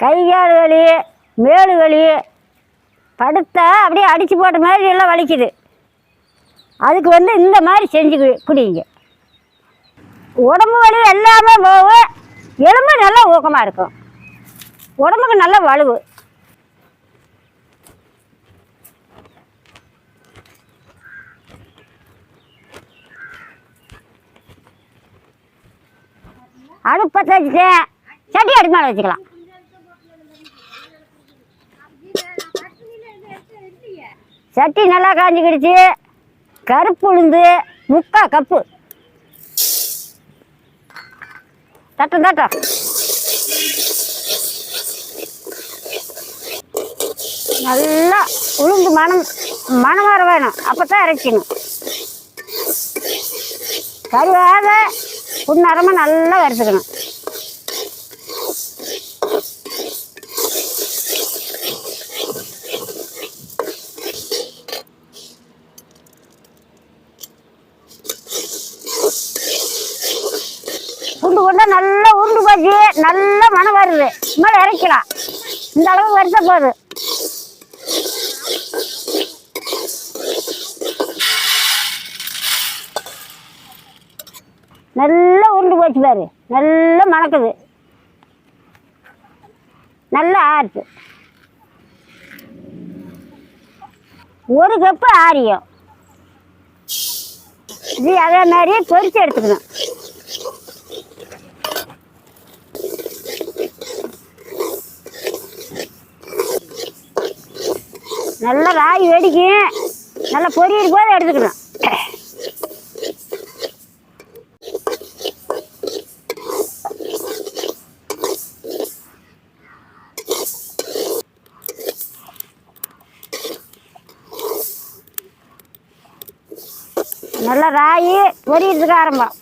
கை கால் வலி மேலு வலி படுத்தா அப்படியே அடித்து போட்ட மாதிரி எல்லாம் வலிக்குது. அதுக்கு வந்து இந்த மாதிரி செஞ்சு குடிங்க. உடம்பு வலி எல்லாமே போகும் எலும்பு நல்லா ஊக்கமாக இருக்கும். உடம்புக்கு நல்ல வலுவு. அடுப்பத்தை வச்சுட்டேன் சட்டி அடுப்பு மேலே வச்சுக்கலாம். சட்டி நல்லா காஞ்சிக்கிடுச்சு. கருப்பு உளுந்து முக்கா கப்பு. தட்டம் தட்டம். நல்லா உளுந்து மனம் மனம் வர வேணும். அப்போ தான் இறக்கணும். கருவாத புண்ணரமாக நல்லா வறுத்துக்கணும். நல்லா உருண்டு போச்சு. நல்லா மனம் வருது. மேலே இறக்கலாம் இந்த அளவு வறுத்த போகுது. நல்லா உருண்டு போச்சு பாரு. நல்லா மணக்குது. நல்லா ஆறுது. ஒரு கப்பு ஆரியம். இது அதே மாதிரி பொரிச்சு எடுத்துக்கணும். நல்லா ராய் வெடிக்கும் நல்லா பொரியல் போது எடுத்துக்கணும். நல்லா ராயி பொரியறதுக்கு ஆரம்பம்.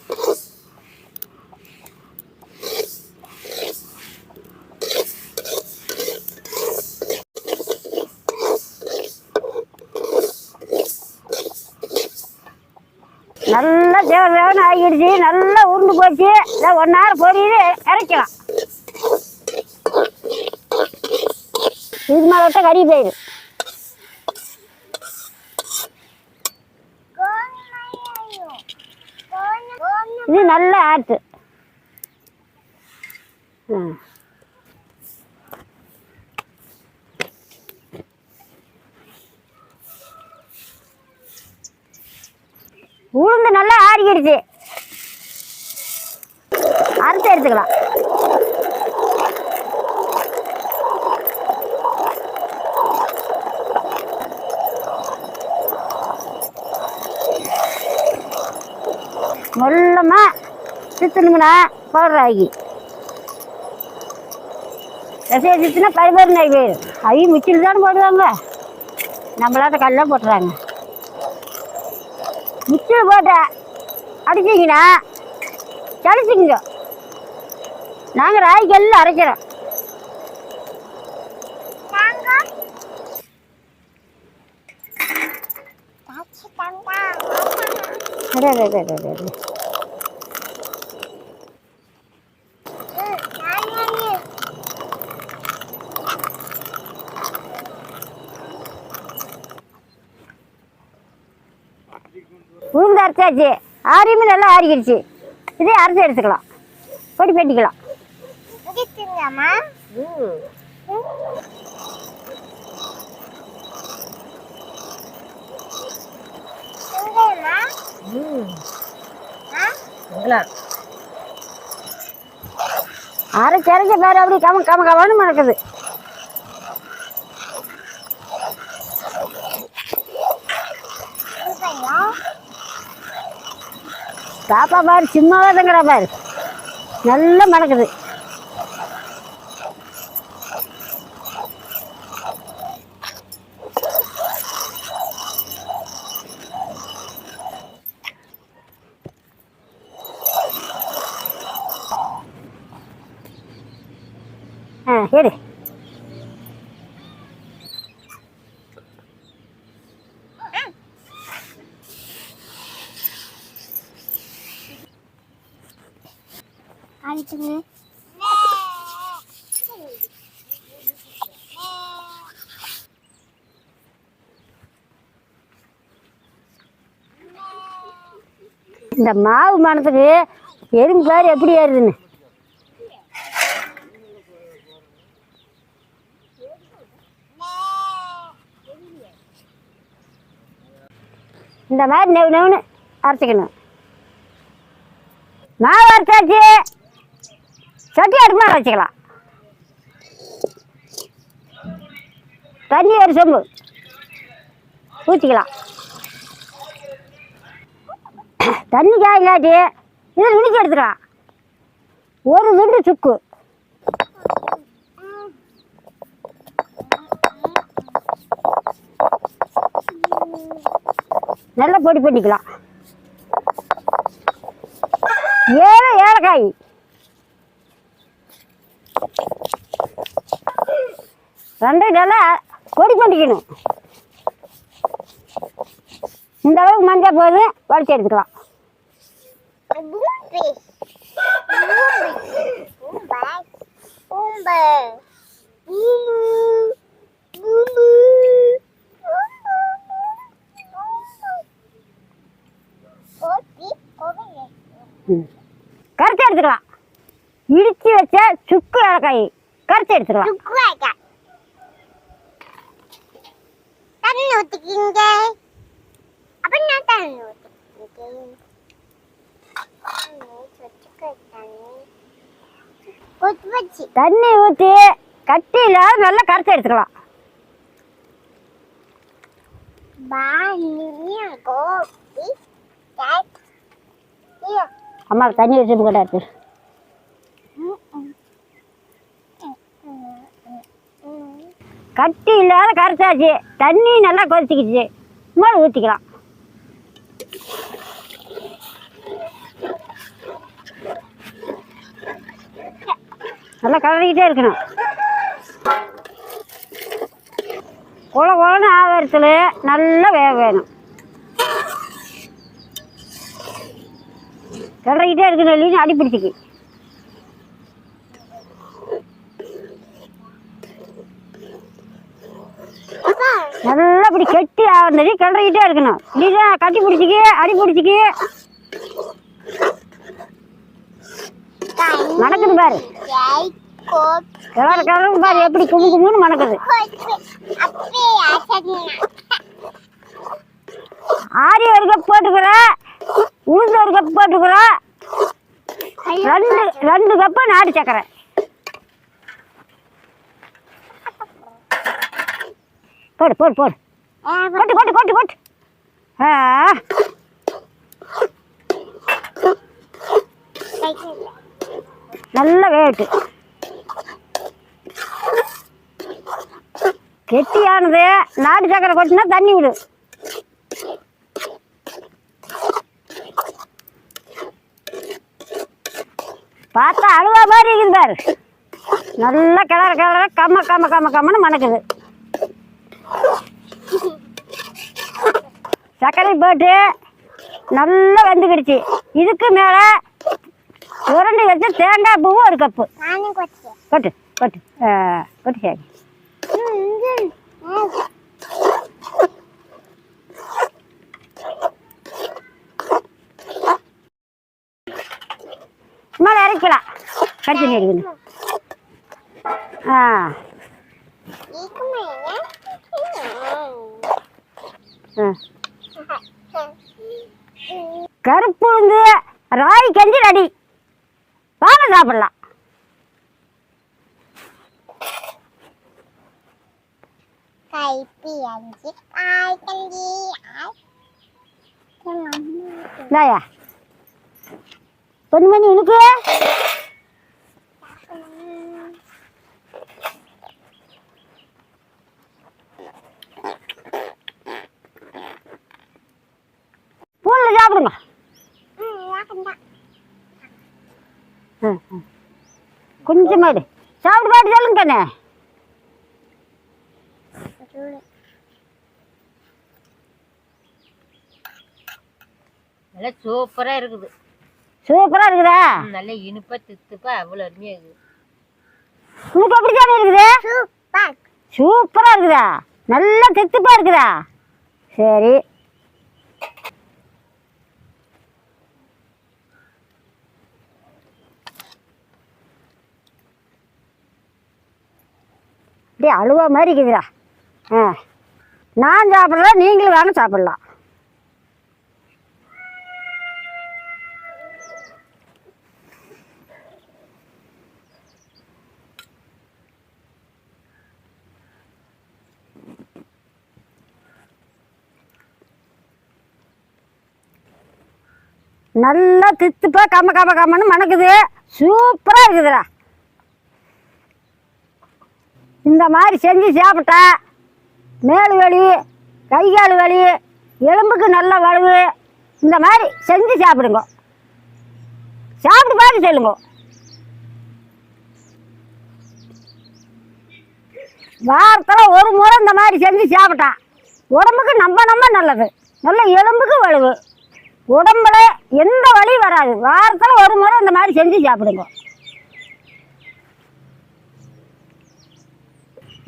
ஆகிடுச்சு நல்லா உருண்டு போச்சு. இதை ஒன் ஹவர் பொரியுது இறக்கலாம். இது மேலே விட்டா கறி போயிடும் இது நல்ல ஆட்டு. ம் உளுந்து நல்லா ஆறிக்கிடுச்சு. எடுத்துக்கலாம் மெல்லமா சித்துனுங்கண்ணா பவுடர் ஆகி ரசையை சித்தினா பரிபூர்ண ஆகி போயிடும் அவையும் மிச்சில் தானே போடுவாங்க நம்மளாட்ட கல்லாம் போட்டுறாங்க. மிக்சியில் போட்ட அடிச்சிங்கன்னா தெளிச்சிங்க நாங்கள் ராய்கல்ல அரைக்கிறோம். உளுந்து அரைச்சாச்சு. ஆரியுமே நல்லா ஆறிக்கிடுச்சு. இதே அரைச்சி எடுத்துக்கலாம். பொடி பண்ணிக்கலாம் அரைச்சி அரைச்ச பேர் அப்படி கம கம கமன்னு மணக்குது பாப்பா பாரு சும்மாவே தங்குறா பாரு. நல்லா மணக்குது. ஆ எடு இந்த மாவு மனத்துக்கு எறும்பு எப்படி ஏறுதுன்னு? இந்த மாதிரி நெவ் நெவ்னு அரைச்சிக்கணும். மாவு அரைச்சாச்சு. சட்டி அடுப்பு அரைச்சிக்கலாம் தண்ணி ஒரு சொம்பு. ஊற்றிக்கலாம் தண்ணி காய் இல்லாட்டி இதில் விழிச்சு எடுத்துக்கலாம். ஒரு துண்டு சுக்கு. நல்லா பொடி பண்ணிக்கலாம். ஏழை ஏலக்காய் ரெண்டு நல்லா பொடி பண்ணிக்கணும். இந்த அளவுக்கு மஞ்சள் போது வடிச்சு எடுத்துக்கலாம். Bumbi. சுக்கு ஏலக்காய் கரைச்சி எடுத்துக்கலாம். Sukuaga. தண்ணி ஊத்திக்கிங்க. அப்ப நான் தண்ணி வச்சு தண்ணி ஊற்றி கட்டி இல்லாத நல்லா கரைச்சி எடுத்துக்கலாம். அம்மா தண்ணி. வச்சு கூட கட்டி இல்லாத கரைச்சாச்சு. தண்ணி நல்லா கொதிச்சிக்கிச்சு. மேலே ஊற்றிக்கலாம் நல்லா கலரிக்கிட்டே இருக்கணும். குள குழன்னு ஆகிறதுல நல்லா வேக வேணும். கலரிக்கிட்டே இருக்கணும் இல்லைன்னு அடிப்பிடிச்சிக்கி பிடிச்சிக்கு அப்பா நல்லா இப்படி கெட்டி ஆகிறது கிளறிக்கிட்டே இருக்கணும். நீதான் கட்டி பிடிச்சிக்கி அடி பிடிச்சிக்கு. மணக்குது பாரு. ஜெய் கோபி கிளற கிளறு பாரு எப்படி குமு குமுன்னு மணக்குது. ஆரி ஒரு கப் போட்டுக்கிறேன் உளுந்து ஒரு கப் போட்டுக்கிறேன் ரெண்டு ரெண்டு கப்பு நாட்டு சக்கரை. போடு போடு போடு. கொட்டு கொட்டு கொட்டு கொட்டு. ஆ. நல்ல வேட்டு கெட்டியானது. நாட்டு சக்கரை கொட்டினா தண்ணி விடு. பார்த்தா அழுவா மாதிரி இருக்குது பாரு. நல்லா கிளற கிளற கம்ம கம்ம கம்ம கம்மன்னு மணக்குது. சர்க்கரை போட்டு நல்லா வெந்துக்கிடுச்சு. இதுக்கு மேலே உருண்டை வச்சு தேங்காய் பூவு ஒரு கப்பு. கொட்டு கொட்டு. ஆ, கொட்டு சரி. மேலே இறக்கலாம் கடிச்சு இருக்குது ஆ. ஆ. கருப்பு உளுந்து ராய் கஞ்சி ரெடி. வாங்க சாப்பிடலாம். கைப்பி அஞ்சு காய் கஞ்சி இந்தாயா. பொன்மணி உனக்கு பூனில் சாப்பிடுங்க ம், ம். கொஞ்சமா இரு சாப்பிட்டு கண்ணே நல்லா சூப்பரா இருக்குது. சூப்பராக இருக்குதா? நல்ல இனிப்பா தித்துப்பா அவ்வளோ அருமையா இருக்குது. உனக்கு எப்படி தானே இருக்குது? சூப்பர் சூப்பராக இருக்குதா? நல்லா தித்துப்பா இருக்குதா? சரி. அப்படியே அழுவா மாதிரி இருக்குதுடா. ஆ. நான் சாப்பிட்றேன் நீங்களும் வாங்க சாப்பிட்லாம். நல்லா தித்துப்பா கம்ம கம்ம கம்மன்னு மணக்குது. சூப்பராக இருக்குதுடா. இந்த மாதிரி செஞ்சு சாப்பிட்டா மேல் வலி கை கால் வலி எலும்புக்கு நல்ல வலுவு இந்த மாதிரி செஞ்சு சாப்பிடுங்க. சாப்பிட்டு பார்த்து சொல்லுங்க. வாரத்தில் ஒரு முறை இந்த மாதிரி செஞ்சு சாப்பிட்டா உடம்புக்கு நம்ம நம்ம நல்லது. நல்ல எலும்புக்கு வலுவு உடம்புல எந்த வலியும் வராது. வாரத்தில் ஒரு முறை இந்த மாதிரி செஞ்சு சாப்பிடுங்க.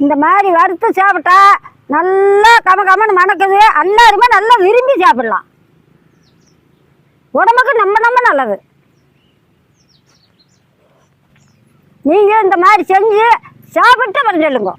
இந்த மாதிரி வறுத்து சாப்பிட்டா நல்லா கம கமன்னு மணக்குது. எல்லாருமே நல்லா விரும்பி சாப்பிடலாம். உடம்புக்கு நம்ம நம்ம நல்லது. நீங்கள் இந்த மாதிரி செஞ்சு சாப்பிட்டு வந்து சொல்லுங்க.